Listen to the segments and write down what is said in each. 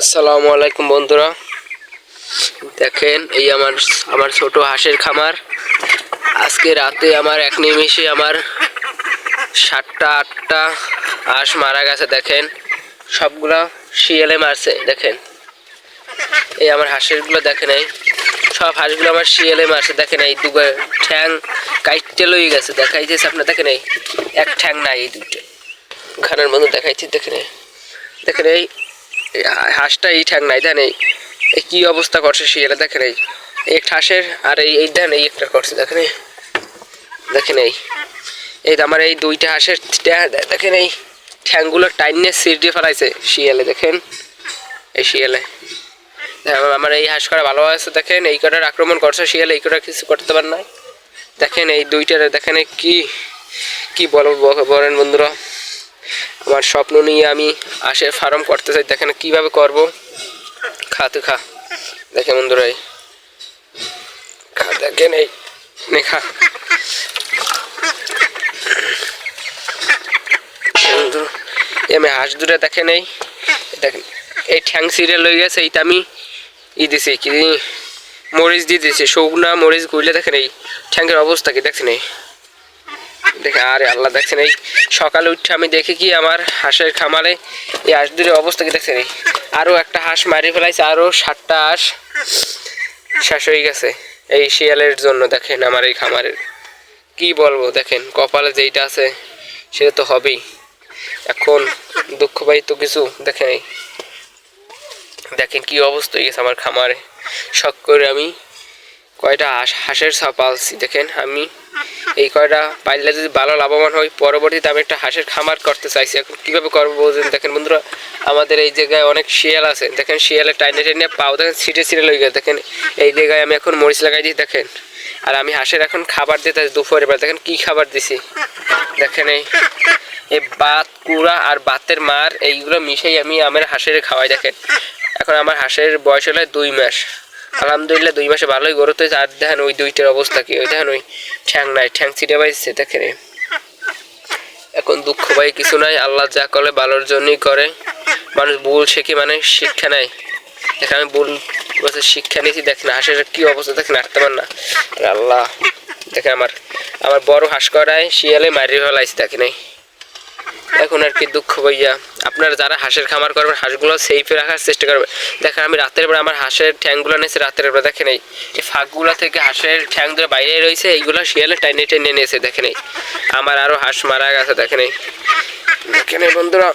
আসসালামু আলাইকুম বন্ধুরা। দেখেন, এই আমার আমার ছোট হাঁসের খামার। আজকে রাতে আমার এক নিমিষে আমার সাতটা, আটটা হাঁস মারা গেছে, দেখেন। সবগুলা শিয়ালে মারছে, দেখেন। এই আমার হাঁসেরগুলো দেখেন এই। সব হাঁসগুলো আমার শিয়ালে মারছে, দেখেন এই দুটো ঠ্যাং কাইটে লই গেছে, দেখাইতেছে আপনার, দেখেন এই। এক ঠ্যাং নাই এই দুটো। ঘরের মধ্যে দেখাইছি দেখেন দেখেন এই হাঁসটা এই ঠ্যাং নাই, দেন এই কি অবস্থা করছে শিয়ালে দেখেন এই। একটা হাঁসের আর এই এই দেন এই একটা করছে, দেখেন এই। দেখেন এই। এই আমার এই দুইটা হাঁসের দেখেন এই। ঠ্যাংগুলো টাইনে সিট দিয়ে ফেলাইছে শিয়ালে, দেখেন। এই শিয়ালে। আমার এই হাঁস করা ভালো আছে দেখেন। এই কটার আক্রমণ করছে শিয়ালে, এই কটা কিছু করতে পার না দেখেন এই দুইটার, দেখেন কি কি বলো ব- বলেন বন্ধুরা। আমার স্বপ্ন নিয়ে আমি আশের ফার্ম করতে চাই। দেখেন কীভাবে করব। খা, তুই খা। দেখে বন্ধুরা এই। খা দেখেন এই খা। আমি হাঁস দুটা দেখেন এই দেখেন এই ঠ্যাং সিরিয়াল হয়ে গেছে, এইটা আমি ই দিছি, কি, মরিচ দিয়ে দিয়েছি শুকনা মরিচ গুইলে দেখেন এই ঠ্যাংয়ের অবস্থা কি দেখছেন এই দেখে আরে আল্লাহ, দেখছেন এই সকালে উঠে আমি দেখি কি আমার হাঁসের খামারে এই হাঁস দুটোর অবস্থা কি, দেখছেন এই? আরও একটা হাঁস মারি ফেলাইছে আরও ষাটটা হাঁস শেষ হয়ে গেছে এই শিয়ালের জন্য, দেখেন আমার এই খামারের। কি বলব, দেখেন, কপালে যেইটা আছে, সেটা তো হবেই। এখন দুঃখ পাই তো কিছু, দেখেন এই। দেখেন কি অবস্থা হয়ে গেছে আমার খামারে। শখ করে আমি কয়টা হাঁস, হাঁসের পালছি, দেখেন আমি। এই কয়টা পাইলে যদি ভালো লাভবান হই, পরবর্তীতে আমি একটা হাঁসের খামার করতে চাইছি। এখন কীভাবে করব বলছেন? দেখেন বন্ধুরা, আমাদের এই জায়গায় অনেক শিয়াল আছে। দেখেন শিয়ালে টাইনে টাইনে পাও, দেখেন ছিটে ছিটে লই গেছে। দেখেন এই জায়গায় আমি এখন মরিচ লাগাই দিই, দেখেন। আর আমি হাঁসের এখন খাবার দিতে দুপুরে বেলা। দেখেন কী খাবার দিছি? দেখেন এই এই বাত কুড়া আর বাতের মার, এইগুলো মিশাই আমি আমার হাঁসের খাওয়াই, দেখেন। এখন আমার হাঁসের বয়স হলো দুই মাস। আলহামদুলিল্লাহ দুই মাসে ভালোই গরুতে আর দেখেন ওই দুইটার অবস্থা কি, ওই দেখেন ওই ঠ্যাং নাই, ঠ্যাং ছিটে পাইছে দেখেন এখন দুঃখ ভাই, কিছু নাই, আল্লাহ যা করে ভালোর জন্যই করে। মানুষ ভুল শেখে মানে শিক্ষা নেয়। দেখেন আমি ভুল বছর শিক্ষা নিয়েছি, দেখেন হাঁসের কি অবস্থা, দেখেন হাঁটতে পার না আল্লাহ, দেখেন আমার আমার বড় হাঁস করায় শিয়ালে মারিয়ে ফেলাইছে, দেখেন এই। এখন আর কি দুঃখ ভাইয়া আপনারা যারা হাঁসের খামার করবেন, হাঁসগুলো সেফে রাখার চেষ্টা করবেন। দেখেন, আমি রাতের বেলা আমার হাঁসের ঠ্যাংগুলো নিয়েছি রাতের বেলা দেখেন এই ফাঁকগুলো থেকে হাঁসের ঠ্যাং ধরে বাইরে রয়েছে, এইগুলো শিয়ালে টাইনে টেনে নিয়েছে দেখেন এই। আমার আরও হাঁস মারা গেছে, দেখেন এই। দেখেন বন্ধুরা,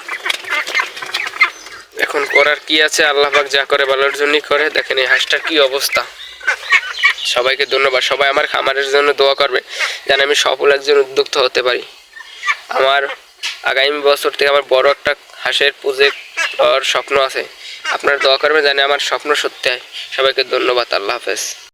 এখন করার কি আছে? আল্লাহ পাক যা করে ভালোর জন্যই করে, দেখেন এই হাঁসটার কি অবস্থা। সবাইকে ধন্যবাদ, সবাই আমার খামারের জন্য দোয়া করবে, যেন আমি সফল একজন উদ্যোক্তা হতে পারি। আমার আগামী বছর থেকে আমার বড় একটা হাঁসের পুজো স্বপ্ন আছে। আপনার দোয়া করবেন জানি আমার স্বপ্ন সত্যি হয়। সবাইকে ধন্যবাদ, আল্লাহ হাফেজ।